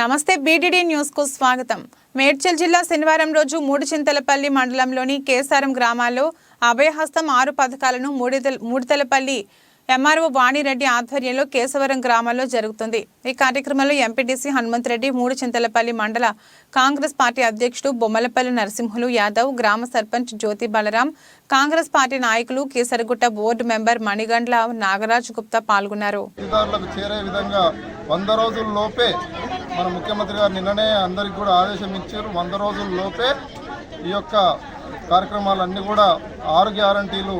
నమస్తే బీటీడీ న్యూస్కు స్వాగతం. మేడ్చల్ జిల్లా శనివారం రోజు మూడు చింతలపల్లి మండలంలోని కేసారం గ్రామాల్లో అభయహస్తం ఆరు పథకాలను మూడితల మూడితలపల్లి ఎంఆర్ఓ వాణిరెడ్డి ఆధ్వర్యంలో కేశవరం గ్రామాల్లో జరుగుతుంది. ఈ కార్యక్రమంలో ఎంపీటీసీ హనుమంతరెడ్డి మూడు చింతలపల్లి మండల కాంగ్రెస్ పార్టీ అధ్యక్షుడు బొమ్మలపల్లి నరసింహులు యాదవ్ గ్రామ సర్పంచ్ జ్యోతి బలరాం కాంగ్రెస్ పార్టీ నాయకులు కేసరగుట్ట బోర్డు మెంబర్ మణిగండ్ల నాగరాజ్ గుప్తా పాల్గొన్నారు. చేరే విధంగా వంద రోజుల లోపే మన ముఖ్యమంత్రి గారు నిన్ననే అందరికి కూడా ఆదేశం ఇచ్చారు. వంద రోజుల లోపే ఈ యొక్క కార్యక్రమాలన్నీ కూడా ఆరు గ్యారంటీలు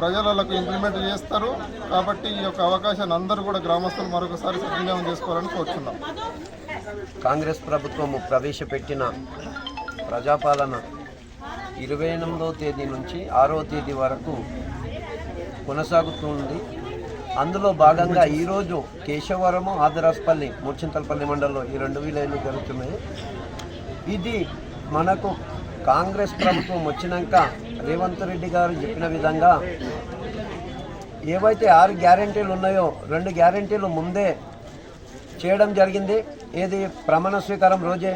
ప్రజలకు ఇంప్లిమెంట్ చేస్తారు. కాబట్టి ఈ యొక్క అవకాశాన్ని అందరూ కూడా గ్రామస్తులు మరొకసారి సద్వినియోగం చేసుకోవాలని కోరుతున్నాం కాంగ్రెస్ ప్రభుత్వము ప్రవేశపెట్టిన ప్రజాపాలన ఇరవై ఎనిమిదవ తేదీ నుంచి ఆరవ తేదీ వరకు కొనసాగుతుంది అందులో భాగంగా ఈరోజు కేశవరము ఆదరాస్పల్లి మూర్చింతలపల్లి మండలంలో ఈ రెండు విలేజ్లు జరుగుతున్నాయి. ఇది మనకు కాంగ్రెస్ ప్రభుత్వం వచ్చినాక రేవంత్ రెడ్డి గారు చెప్పిన విధంగా ఏవైతే ఆరు గ్యారంటీలు ఉన్నాయో రెండు గ్యారెంటీలు ముందే చేయడం జరిగింది. ఏది ప్రమాణ స్వీకారం రోజే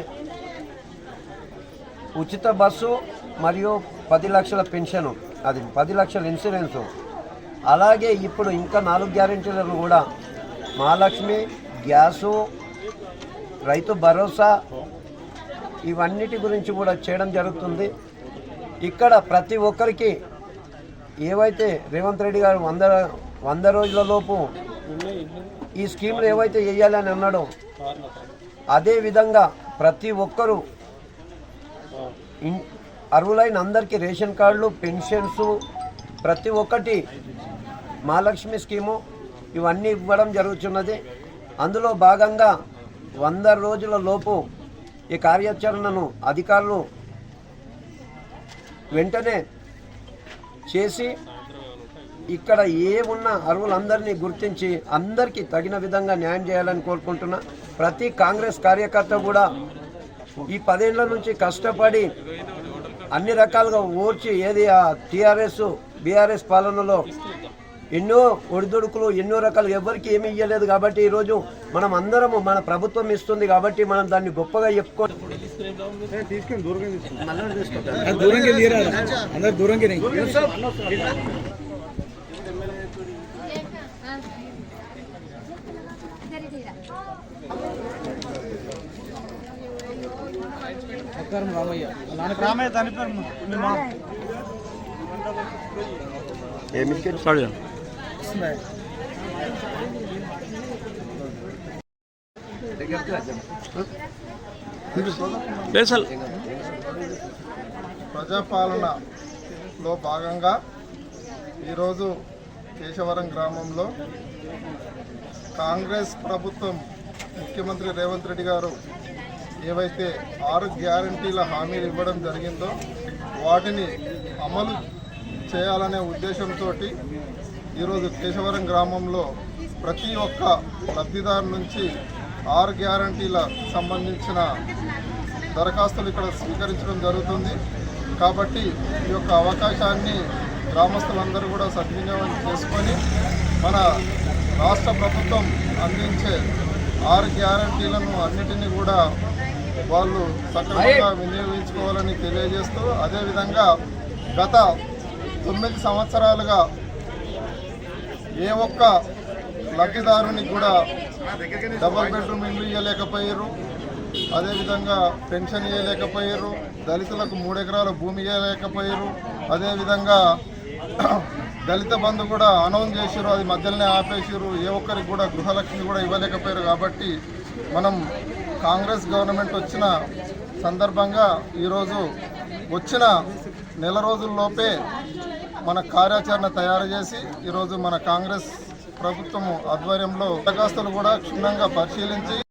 ఉచిత బస్సు మరియు పది లక్షల పెన్షను అది పది లక్షల ఇన్సూరెన్సు అలాగే ఇప్పుడు ఇంకా నాలుగు గ్యారెంటీలను కూడా మహాలక్ష్మి గ్యాసు రైతు భరోసా ఇవన్నిటి గురించి కూడా చేయడం జరుగుతుంది. ఇక్కడ ప్రతి ఒక్కరికి ఏవైతే రేవంత్ రెడ్డి గారు వంద వంద రోజులలోపు ఈ స్కీములు ఏవైతే వేయాలని అన్నాడో అదే విధంగా ప్రతి ఒక్కరూ ఇన్- అర్హులైన అందరికీ రేషన్ కార్డులు పెన్షన్స్ ప్రతి ఒక్కటి మహాలక్ష్మి స్కీము ఇవన్నీ ఇవ్వడం జరుగుతున్నది. అందులో భాగంగా వంద రోజుల లోపు ఈ కార్యాచరణను అధికారులు వెంటనే చేసి ఇక్కడ ఏ ఉన్న గుర్తించి అందరికీ తగిన విధంగా న్యాయం చేయాలని కోరుకుంటున్నా. ప్రతి కాంగ్రెస్ కార్యకర్త కూడా ఈ పదేళ్ళ నుంచి కష్టపడి అన్ని రకాలుగా ఓర్చి ఏది ఆ టీఆర్ఎస్ బీఆర్ఎస్ పాలనలో ఎన్నో ఒడిదుడుకులు ఎన్నో రకాలు ఎవరికి ఏమి ఇవ్వలేదు కాబట్టి ఈరోజు మనం అందరము మన ప్రభుత్వం ఇస్తుంది కాబట్టి మనం దాన్ని గొప్పగా చెప్పుకొని దూరంగా దూరంగా రామయ్య. రామయ్య దాని ప్రజాపాలనలో భాగంగా ఈరోజు కేశవరం గ్రామంలో కాంగ్రెస్ ప్రభుత్వం ముఖ్యమంత్రి రేవంత్ రెడ్డి గారు ఏవైతే ఆరు గ్యారంటీల హామీలు ఇవ్వడం జరిగిందో వాటిని అమలు చేయాలనే ఉద్దేశంతో ఈరోజు కేశవరం గ్రామంలో ప్రతి ఒక్క లబ్ధిదారు నుంచి ఆరు గ్యారంటీల సంబంధించిన దరఖాస్తులు ఇక్కడ స్వీకరించడం జరుగుతుంది. కాబట్టి ఈ యొక్క అవకాశాన్ని గ్రామస్తులందరూ కూడా సద్వినియోగం చేసుకొని మన రాష్ట్ర ప్రభుత్వం అందించే ఆరు గ్యారంటీలను అన్నిటినీ కూడా వాళ్ళు సక్రమంగా వినియోగించుకోవాలని తెలియజేస్తూ అదేవిధంగా గత తొమ్మిది సంవత్సరాలుగా ఏ ఒక్క లబ్ధిదారునికి కూడా డబల్ బెడ్రూమ్ ఇండ్లు ఇవ్వలేకపోయారు అదేవిధంగా పెన్షన్ ఇవ్వలేకపోయారు దళితులకు మూడు ఎకరాల భూమి ఇవ్వలేకపోయారు అదేవిధంగా దళిత బంధు కూడా అనౌన్స్ చేసారు అది మధ్యలోనే ఆపేసారు ఏ ఒక్కరికి కూడా గృహలక్ష్మి కూడా ఇవ్వలేకపోయారు. కాబట్టి మనం కాంగ్రెస్ గవర్నమెంట్ వచ్చిన సందర్భంగా ఈరోజు వచ్చిన నెల రోజుల్లోపే మన కార్యాచరణ తయారు చేసి ఈరోజు మన కాంగ్రెస్ ప్రభుత్వము ఆధ్వర్యంలో దరఖాస్తులు కూడా క్షుణ్ణంగా పరిశీలించి